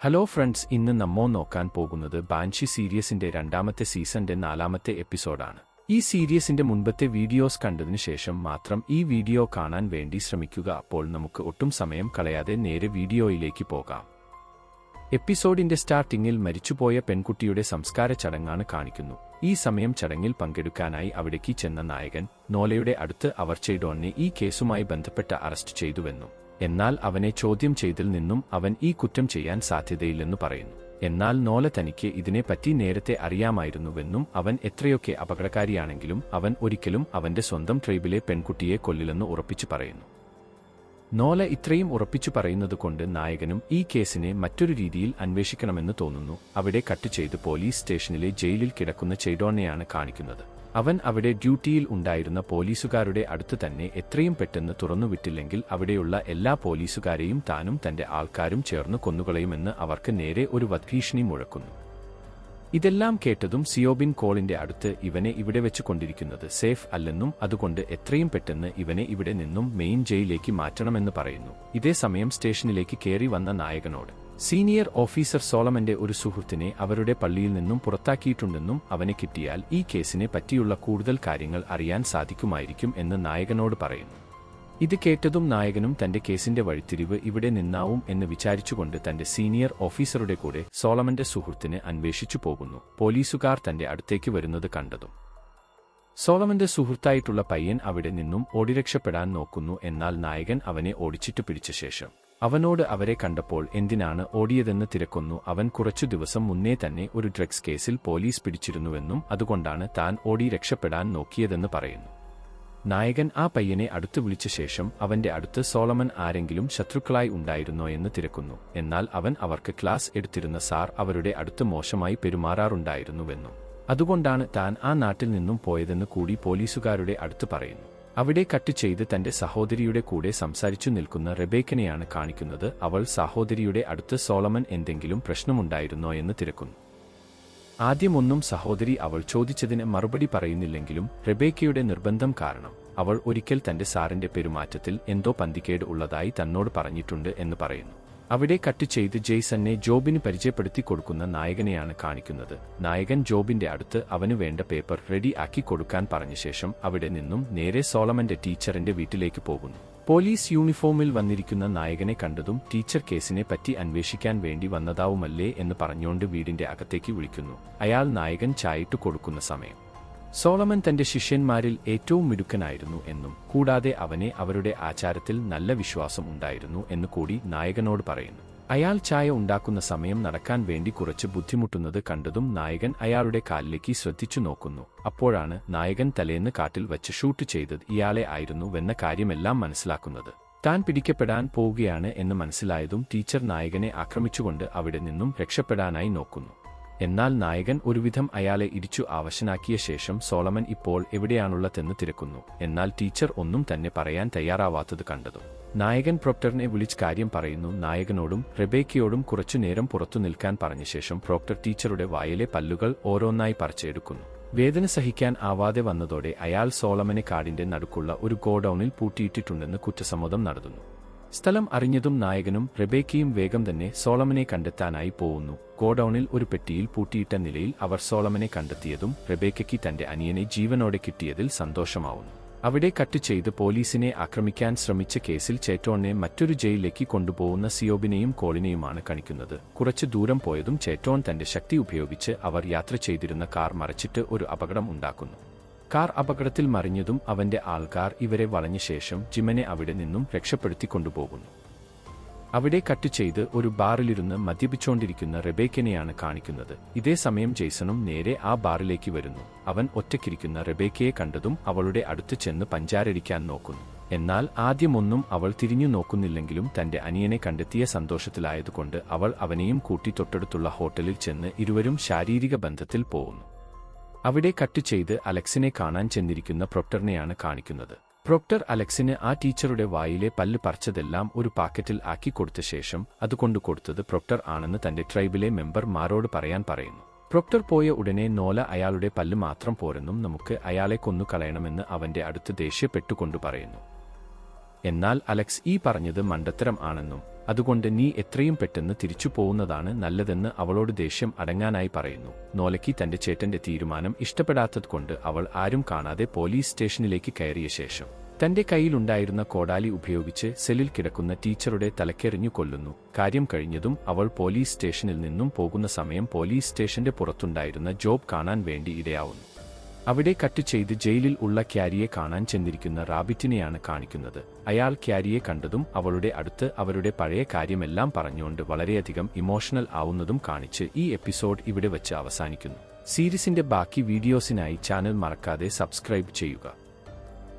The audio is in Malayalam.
ഹലോ ഫ്രണ്ട്സ് ഇന്ന് നമ്മോ നോക്കാൻ പോകുന്നത് ബാൻഷി സീരീസിന്റെ രണ്ടാമത്തെ സീസണിന്റെ നാലാമത്തെ എപ്പിസോഡാണ്. ഈ സീരീസിന്റെ മുൻപത്തെ വീഡിയോസ് കണ്ടതിനു ശേഷം മാത്രം ഈ വീഡിയോ കാണാൻ വേണ്ടി ശ്രമിക്കുക. അപ്പോൾ നമുക്ക് ഒട്ടും സമയം കളയാതെ നേരെ വീഡിയോയിലേക്ക് പോകാം. എപ്പിസോഡിന്റെ സ്റ്റാർട്ടിങ്ങിൽ മരിച്ചുപോയ പെൺകുട്ടിയുടെ സംസ്കാര ചടങ്ങാണ് കാണിക്കുന്നു. ഈ സമയം ചടങ്ങിൽ പങ്കെടുക്കാനായി അവിടേക്ക് ചെന്ന നായകൻ നോലയുടെ അടുത്ത് അവർ ഈ കേസുമായി ബന്ധപ്പെട്ട് അറസ്റ്റ് ചെയ്തുവെന്നും. എന്നാൽ അവനെ ചോദ്യം ചെയ്തിൽ നിന്നും അവൻ ഈ കുറ്റം ചെയ്യാൻ സാധ്യതയില്ലെന്നു പറയുന്നു. എന്നാൽ നോല തനിക്ക് ഇതിനെപ്പറ്റി നേരത്തെ അറിയാമായിരുന്നുവെന്നും അവൻ എത്രയൊക്കെ അപകടകാരിയാണെങ്കിലും അവൻ ഒരിക്കലും അവന്റെ സ്വന്തം ട്രൈബിലെ പെൺകുട്ടിയെ കൊല്ലില്ലെന്ന് ഉറപ്പിച്ചു പറയുന്നു. നോല ഇത്രയും ഉറപ്പിച്ചു പറയുന്നതുകൊണ്ട് നായകനും ഈ കേസിനെ മറ്റൊരു രീതിയിൽ അന്വേഷിക്കണമെന്ന് തോന്നുന്നു. അവിടെ കട്ട് ചെയ്ത് പോലീസ് സ്റ്റേഷനിലെ ജയിലിൽ കിടക്കുന്ന ചെയ്ഡോണയാണ് കാണിക്കുന്നത്. അവൻ അവിടെ ഡ്യൂട്ടിയിൽ ഉണ്ടായിരുന്ന പോലീസുകാരുടെ അടുത്ത് തന്നെ എത്രയും പെട്ടെന്ന് തുറന്നുവിട്ടില്ലെങ്കിൽ അവിടെയുള്ള എല്ലാ പോലീസുകാരെയും താനും തന്റെ ആൾക്കാരും ചേർന്ന് കൊന്നുകളയുമെന്ന് അവർക്ക് നേരെ ഒരു വധഭീഷണി മുഴക്കുന്നു. ഇതെല്ലാം കേട്ടതും സിയോബിൻ കോളിന്റെ അടുത്ത് ഇവനെ ഇവിടെ വെച്ച് കൊണ്ടിരിക്കുന്നത് സേഫ് അല്ലെന്നും അതുകൊണ്ട് എത്രയും പെട്ടെന്ന് ഇവനെ ഇവിടെ നിന്നും മെയിൻ ജയിലിലേക്ക് മാറ്റണമെന്ന് പറയുന്നു. ഇതേ സമയം സ്റ്റേഷനിലേക്ക് കയറി വന്ന നായകനോട് സീനിയർ ഓഫീസർ സോളമന്റെ ഒരു സുഹൃത്തിനെ അവരുടെ പള്ളിയിൽ നിന്നും പുറത്താക്കിയിട്ടുണ്ടെന്നും അവനെ കിട്ടിയാൽ ഈ കേസിനെ പറ്റിയുള്ള കൂടുതൽ കാര്യങ്ങൾ അറിയാൻ സാധിക്കുമായിരിക്കും എന്ന് നായകനോട് പറയുന്നു. ഇത് കേട്ടതും നായകനും തന്റെ കേസിന്റെ വഴിത്തിരിവ് ഇവിടെ നിന്നാവും എന്ന് വിചാരിച്ചുകൊണ്ട് തന്റെ സീനിയർ ഓഫീസറുടെ കൂടെ സോളമന്റെ സുഹൃത്തിനെ അന്വേഷിച്ചു പോകുന്നു. പോലീസുകാർ തന്റെ അടുത്തേക്ക് വരുന്നത് കണ്ടതും. സോളമന്റെ സുഹൃത്തായിട്ടുള്ള പയ്യൻ അവിടെ നിന്നും ഓടി രക്ഷപ്പെടാൻ നോക്കുന്നു എന്നാൽ നായകൻ അവനെ ഓടിച്ചിട്ട് പിടിച്ച ശേഷം. അവനോട് അവരെ കണ്ടപ്പോൾ എന്തിനാണ് ഓടിയതെന്ന് തിരക്കൊന്നു. അവൻ കുറച്ചു ദിവസം മുന്നേ തന്നെ ഒരു ഡ്രഗ്സ് കേസിൽ പോലീസ് പിടിച്ചിരുന്നുവെന്നും അതുകൊണ്ടാണ് താൻ ഓടി രക്ഷപ്പെടാൻ നോക്കിയതെന്ന് പറയുന്നു. നായകൻ ആ പയ്യനെ അടുത്തു വിളിച്ച ശേഷം അവന്റെ അടുത്ത് സോളമൻ ആരെങ്കിലും ശത്രുക്കളായി ഉണ്ടായിരുന്നോ എന്ന് തിരക്കുന്നു. എന്നാൽ അവൻ അവർക്ക് ക്ലാസ് എടുത്തിരുന്ന സാർ അവരുടെ അടുത്ത് മോശമായി പെരുമാറാറുണ്ടായിരുന്നുവെന്നും. അതുകൊണ്ടാണ് താൻ ആ നാട്ടിൽ നിന്നും പോയതെന്ന് കൂടി പോലീസുകാരുടെ അടുത്ത് പറയുന്നു. അവിടെ കട്ട് ചെയ്ത് തന്റെ സഹോദരിയുടെ കൂടെ സംസാരിച്ചു നിൽക്കുന്ന റെബേക്കനെയാണ് കാണിക്കുന്നത്. അവൾ സഹോദരിയുടെ അടുത്ത് സോളമൻ എന്തെങ്കിലും പ്രശ്നമുണ്ടായിരുന്നോ എന്ന് തിരക്കുന്നു. ആദ്യമൊന്നും സഹോദരി അവൾ ചോദിച്ചതിന് മറുപടി പറയുന്നില്ലെങ്കിലും റെബേക്കയുടെ നിർബന്ധം കാരണം അവൾ ഒരിക്കൽ തന്റെ സാറിന്റെ പെരുമാറ്റത്തിൽ എന്തോ പന്തിക്കേട് ഉള്ളതായി തന്നോട് പറഞ്ഞിട്ടുണ്ട് എന്ന് പറയുന്നു. അവിടെ കട്ട് ചെയ്ത് ജെയ്സനെ ജോബിന് പരിചയപ്പെടുത്തി കൊടുക്കുന്ന നായകനെയാണ് കാണിക്കുന്നത്. നായകൻ ജോബിന്റെ അടുത്ത് അവന് വേണ്ട പേപ്പർ റെഡി ആക്കി കൊടുക്കാൻ പറഞ്ഞ ശേഷം അവിടെ നിന്നും നേരെ സോളമന്റെ ടീച്ചറിന്റെ വീട്ടിലേക്ക് പോകുന്നു. പോലീസ് യൂണിഫോമിൽ വന്നിരിക്കുന്ന നായകനെ കണ്ടതും ടീച്ചർ കേസിനെ പറ്റി അന്വേഷിക്കാൻ വേണ്ടി വന്നതാവുമല്ലേ എന്ന് പറഞ്ഞുകൊണ്ട് വീടിന്റെ അകത്തേക്ക് വിളിക്കുന്നു. അയാൾ നായകൻ ചായിട്ട് കൊടുക്കുന്ന സമയം. സോളമൻ തന്റെ ശിഷ്യന്മാരിൽ ഏറ്റവും മിടുക്കനായിരുന്നു എന്നും കൂടാതെ അവനെ അവരുടെ ആചാരത്തിൽ നല്ല വിശ്വാസം ഉണ്ടായിരുന്നു എന്ന് കൂടി നായകനോട് പറയുന്നു. അയാൾ ചായ ഉണ്ടാക്കുന്ന സമയം നടക്കാൻ വേണ്ടി കുറച്ച് ബുദ്ധിമുട്ടുന്നത് കണ്ടതും നായകൻ അയാളുടെ കാലിലേക്ക് ശ്രദ്ധിച്ചു നോക്കുന്നു. അപ്പോഴാണ് നായകൻ തലേന്ന് കാട്ടിൽ വച്ച് ഷൂട്ട് ചെയ്തത് ഇയാളെ ആയിരുന്നുവെന്ന കാര്യമെല്ലാം മനസ്സിലാക്കുന്നത്. താൻ പിടിക്കപ്പെടാൻ പോവുകയാണ് എന്ന് മനസ്സിലായതും ടീച്ചർ നായകനെ ആക്രമിച്ചുകൊണ്ട് അവിടെ നിന്നും രക്ഷപ്പെടാനായി നോക്കുന്നു. എന്നാൽ നായകൻ ഒരുവിധം അയാളെ ഇരിച്ചു ആവശ്യനാക്കിയ ശേഷം സോളമൻ ഇപ്പോൾ എവിടെയാണുള്ളതെന്ന് തിരക്കുന്നു. എന്നാൽ ടീച്ചർ ഒന്നും തന്നെ പറയാൻ തയ്യാറാവാത്തത് കണ്ടതും. നായകൻ പ്രോക്ടറിനെ വിളിച്ച് കാര്യം പറയുന്നു. നായകനോടും റെബേക്കയോടും കുറച്ചുനേരം പുറത്തു നിൽക്കാൻ പറഞ്ഞ ശേഷം പ്രോക്ടർ ടീച്ചറുടെ വായിലെ പല്ലുകൾ ഓരോന്നായി പറിച്ചെടുക്കുന്നു. വേദന സഹിക്കാൻ ആവാതെ വന്നതോടെ അയാൾ സോളമനെ കാടിന്റെ നടുക്കുള്ള ഒരു ഗോഡൌണിൽ പൂട്ടിയിട്ടിട്ടുണ്ടെന്ന് കുറ്റസമ്മതം നടത്തുന്നു. സ്ഥലം അറിഞ്ഞതും നായകനും റെബേക്കയും വേഗം തന്നെ സോളമനെ കണ്ടെത്താനായി പോകുന്നു ഗോഡൌണിൽ ഒരു പെട്ടിയിൽ പൂട്ടിയിട്ട നിലയിൽ അവർ സോളമനെ കണ്ടെത്തിയതും റെബേക്കയ്ക്ക് തന്റെ അനിയനെ ജീവനോടെ കിട്ടിയതിൽ സന്തോഷമാവുന്നു. അവിടെ കട്ട് ചെയ്ത് പോലീസിനെ ആക്രമിക്കാൻ ശ്രമിച്ച കേസിൽ ചേറ്റോണിനെ മറ്റൊരു ജയിലിലേക്ക് കൊണ്ടുപോകുന്ന സിയോബിനെയും കോളിനെയുമാണ് കാണിക്കുന്നത് കുറച്ചു ദൂരം പോയതും ചേറ്റോൺ തന്റെ ശക്തി ഉപയോഗിച്ച് അവർ യാത്ര ചെയ്തിരുന്ന കാർ മറച്ചിട്ട് ഒരു അപകടം ഉണ്ടാക്കുന്നു. കാർ അപകടത്തിൽ മറിഞ്ഞതും അവന്റെ ആൾക്കാർ ഇവരെ വളഞ്ഞ ശേഷം ജിമനെ അവിടെ നിന്നും രക്ഷപ്പെടുത്തി കൊണ്ടുപോകുന്നു അവിടെ കട്ട് ചെയ്ത് ഒരു ബാറിലിരുന്ന് മദ്യപിച്ചുകൊണ്ടിരിക്കുന്ന റെബേക്കനെയാണ് കാണിക്കുന്നത്. ഇതേ സമയം ജെയ്സണും നേരെ ആ ബാറിലേക്ക് വരുന്നു. അവൻ ഒറ്റയ്ക്കിരിക്കുന്ന റെബേക്കയെ കണ്ടതും അവളുടെ അടുത്ത് ചെന്ന് പഞ്ചാരടിക്കാൻ നോക്കുന്നു. എന്നാൽ ആദ്യമൊന്നും അവൾ തിരിഞ്ഞു നോക്കുന്നില്ലെങ്കിലും തന്റെ അനിയനെ കണ്ടെത്തിയ സന്തോഷത്തിലായതുകൊണ്ട് അവൾ അവനെയും കൂട്ടി തൊട്ടടുത്തുള്ള ഹോട്ടലിൽ ചെന്ന് ഇരുവരും ശാരീരിക ബന്ധത്തിൽ പോകുന്നു അവിടെ കട്ട് ചെയ്ത് അലക്സിനെ കാണാൻ ചെന്നിരിക്കുന്ന പ്രൊക്ടറിനെയാണ് കാണിക്കുന്നത്. പ്രൊക്ടർ അലക്സിന് ആ ടീച്ചറുടെ വായിലെ പല്ല് പറിച്ചതെല്ലാം ഒരു പാക്കറ്റിൽ ആക്കി കൊടുത്ത ശേഷം അതുകൊണ്ട് കൊടുത്തത് പ്രൊക്ടർ ആണെന്ന് തന്റെ ട്രൈബിലെ മെമ്പർമാരോട് പറയാൻ പറയുന്നു. പ്രൊക്ടർ പോയ ഉടനെ നോല അയാളുടെ പല്ല് മാത്രം പോരെന്നും നമുക്ക് അയാളെ കൊന്നു കളയണമെന്ന് അവന്റെ അടുത്ത് ദേഷ്യപ്പെട്ടുകൊണ്ട് പറയുന്നു. എന്നാൽ അലക്സ് ഈ പറഞ്ഞത് മണ്ടത്തരം ആണെന്നും അതുകൊണ്ട് നീ എത്രയും പെട്ടെന്ന് തിരിച്ചു പോകുന്നതാണ് നല്ലതെന്ന് അവളോട് ദേഷ്യം അടങ്ങാനായി പറയുന്നു. നോലക്കി തന്റെ ചേട്ടന്റെ തീരുമാനം ഇഷ്ടപ്പെടാത്തതുകൊണ്ട് അവൾ ആരും കാണാതെ പോലീസ് സ്റ്റേഷനിലേക്ക് കയറിയ ശേഷം തന്റെ കയ്യിലുണ്ടായിരുന്ന കോടാലി ഉപയോഗിച്ച് സെല്ലിൽ കിടക്കുന്ന ടീച്ചറുടെ തലക്കെറിഞ്ഞു കൊല്ലുന്നു. കാര്യം കഴിഞ്ഞതും അവൾ പോലീസ് സ്റ്റേഷനിൽ നിന്നും പോകുന്ന സമയം പോലീസ് സ്റ്റേഷന്റെ പുറത്തുണ്ടായിരുന്ന ജോബ് കാണാൻ വേണ്ടി ഇടയാവുന്നു. അവിടെ കട്ട് ചെയ്ത് ജയിലിൽ ഉള്ള ക്യാരിയെ കാണാൻ ചെന്നിരിക്കുന്ന റാബിറ്റിനെയാണ് കാണിക്കുന്നത്. അയാൾ ക്യാരിയെ കണ്ടതും അവളുടെ അടുത്ത് അവരുടെ പഴയ കാര്യമെല്ലാം പറഞ്ഞുകൊണ്ട് വളരെയധികം ഇമോഷണൽ ആവുന്നതും കാണിച്ച് ഈ എപ്പിസോഡ് ഇവിടെ വച്ച് അവസാനിക്കുന്നു. സീരീസിന്റെ ബാക്കി വീഡിയോസിനായി ചാനൽ മറക്കാതെ സബ്സ്ക്രൈബ് ചെയ്യുക.